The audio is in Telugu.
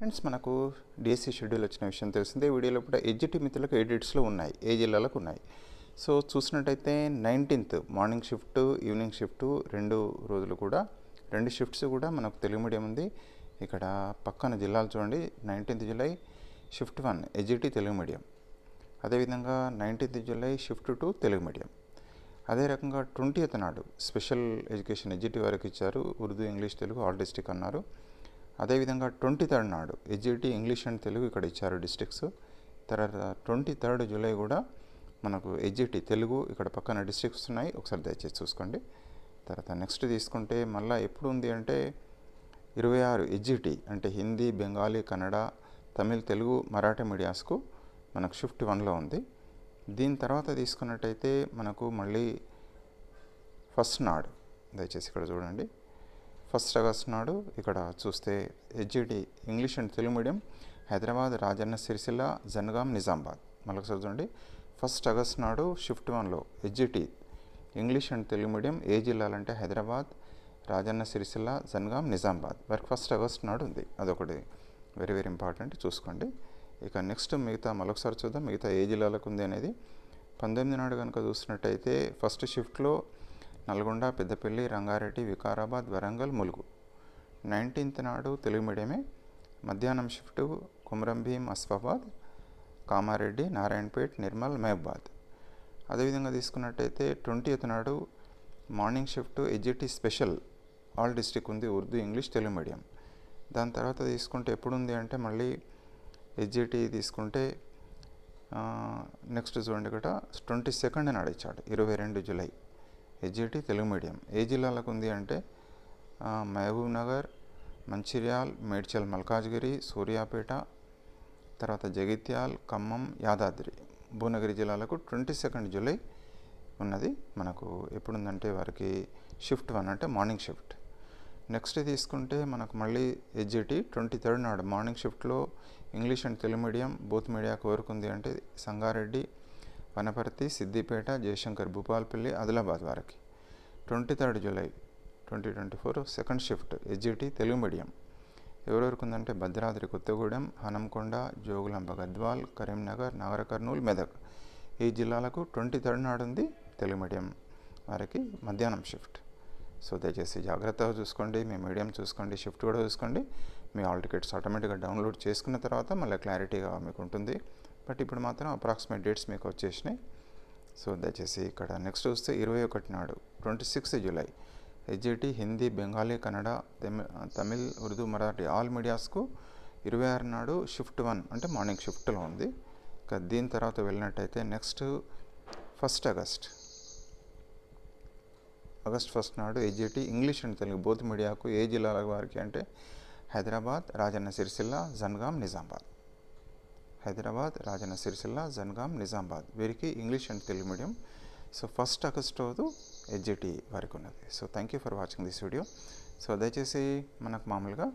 ఫ్రెండ్స్ మనకు డిఎస్సి షెడ్యూల్ వచ్చిన విషయం తెలిసిందే. వీడియోలో కూడా ఎడ్జిటి మిత్రులకు ఎడిట్స్లో ఉన్నాయి. ఏ జిల్లాలకు ఉన్నాయి? సో చూసినట్టయితే nineteenth morning shift evening shift రెండు రోజులు కూడా రెండు షిఫ్ట్స్ కూడా మనకు తెలుగు మీడియం ఉంది. ఇక్కడ పక్కన జిల్లాలు చూడండి. Nineteenth July shift one SGT Telugu medium. అదేవిధంగా nineteenth July shift two Telugu medium. అదే రకంగా ట్వంటీయత్ నాడు స్పెషల్ ఎడ్యుకేషన్ ఎడ్జిటి వారికి ఇచ్చారు. Urdu English Telugu all district అన్నారు. అదేవిధంగా ట్వంటీ థర్డ్ నాడు ఎజ్జిటి ఇంగ్లీష్ అండ్ తెలుగు ఇక్కడ ఇచ్చారు డిస్ట్రిక్ట్స్ తర్వాత ట్వంటీ థర్డ్ జూలై కూడా మనకు ఎజ్జిటి తెలుగు ఇక్కడ పక్కన డిస్ట్రిక్ట్స్ ఉన్నాయి. ఒకసారి దయచేసి చూసుకోండి. తర్వాత నెక్స్ట్ తీసుకుంటే మళ్ళీ ఎప్పుడు ఉంది అంటే ఇరవై ఆరు ఎజ్జిటి అంటే హిందీ బెంగాలీ కన్నడ తమిళ్ తెలుగు మరాఠీ మీడియాస్కు మనకు షిఫ్ట్ వన్లో ఉంది. దీని తర్వాత తీసుకున్నట్టయితే మనకు మళ్ళీ ఫస్ట్ నాడు. దయచేసి ఇక్కడ చూడండి. ఫస్ట్ ఆగస్ట్ నాడు ఇక్కడ చూస్తే HGT English and Telugu medium Hyderabad Rajanna Sircilla Jangaon Nizamabad. మరొకసారి చూడండి. ఫస్ట్ ఆగస్ట్ నాడు షిఫ్ట్ వన్లో HGT English and Telugu medium A జిల్లాలంటే Hyderabad Rajanna Sircilla Jangaon Nizamabad. Work first August నాడు ఉంది. అదొకటి వెరీ వెరీ ఇంపార్టెంట్ చూసుకోండి. ఇక నెక్స్ట్ మిగతా మరొకసారి చూద్దాం. మిగతా ఏ జిల్లాలకు ఉంది అనేది. పంతొమ్మిది నాడు కనుక చూసినట్టయితే ఫస్ట్ షిఫ్ట్లో నల్గొండ పెద్దపల్లి రంగారెడ్డి వికారాబాద్ వరంగల్ ములుగు. నైన్టీన్త్ నాడు తెలుగు మీడియమే. మధ్యాహ్నం షిఫ్ట్ కుమరం భీం అస్ఫాబాద్ కామారెడ్డి నారాయణపేట్ నిర్మల్ మహబాద్. అదేవిధంగా తీసుకున్నట్టయితే ట్వంటీ నాడు morning shift SGT special. All district ఉంది ఉర్దూ ఇంగ్లీష్ తెలుగు మీడియం. దాని తర్వాత తీసుకుంటే ఎప్పుడు ఉంది అంటే మళ్ళీ ఎడ్జిటి తీసుకుంటే నెక్స్ట్ చూడండి కూడా ట్వంటీ సెకండ్ నాడు ఇచ్చాడు ఇరవై రెండు జూలై. SGT Telugu medium. ఏ జిల్లాలకు ఉంది అంటే మహబూబ్ నగర్ మంచిర్యాల్ మేడ్చల్ మల్కాజ్గిరి సూర్యాపేట తర్వాత జగిత్యాల్ ఖమ్మం యాదాద్రి. భువనగిరి జిల్లాలకు ట్వంటీ సెకండ్ జూలై ఉన్నది. మనకు ఎప్పుడుందంటే వారికి షిఫ్ట్ వన్ అంటే మార్నింగ్ షిఫ్ట్. నెక్స్ట్ తీసుకుంటే మనకు మళ్ళీ హెచ్జిటి ట్వంటీ థర్డ్ నాడు మార్నింగ్ షిఫ్ట్లో English and Telugu medium both మీడియాకు వరకు ఉంది అంటే సంగారెడ్డి వనపర్తి సిద్దిపేట జయశంకర్ భూపాల్పల్లి ఆదిలాబాద్ వారికి. Twenty third July twenty twenty four second shift SGT Telugu medium. ఎవరెవరికి ఉందంటే భద్రాద్రి కొత్తగూడెం హనంకొండ జోగులాంబ గద్వాల్ కరీంనగర్ నాగర కర్నూలు మెదక్. ఈ జిల్లాలకు ట్వంటీ థర్డ్ నాడు ఉంది తెలుగు మీడియం వారికి మధ్యాహ్నం షిఫ్ట్. సో దయచేసి జాగ్రత్తగా చూసుకోండి మీ మీడియం చూసుకోండి షిఫ్ట్ కూడా చూసుకోండి. మీ ఆల్ టికెట్స్ ఆటోమేటిక్గా డౌన్లోడ్ చేసుకున్న తర్వాత మళ్ళీ క్లారిటీగా మీకు ఉంటుంది. బట్ ఇప్పుడు మాత్రం అప్రాక్సిమేట్ డేట్స్ మీకు వచ్చేసినాయి. సో దయచేసి ఇక్కడ నెక్స్ట్ వస్తే ఇరవై ఒకటి నాడు twenty sixth July. HGT Hindi Bengali Kannada Tamil Urdu Marathi all మీడియాస్కు ఇరవై ఆరు నాడు షిఫ్ట్ వన్ అంటే మార్నింగ్ షిఫ్ట్లో ఉంది. ఇక దీని తర్వాత వెళ్ళినట్టయితే next first August August first నాడు HGT English and Telugu both మీడియాకు ఏ జిల్లాల వారికి అంటే హైదరాబాద్ రాజన్న సిరిసిల్ల జన్గాం నిజామాబాద్. హైదరాబాద్ రాజన్న సిరిసిల్ల జన్గాం నిజామాబాద్. వీరికి English and Telugu medium. So first August రోజు హెచ్జిటి వారికి ఉన్నది. So thank you for watching this video so దయచేసి మనకు మామూలుగా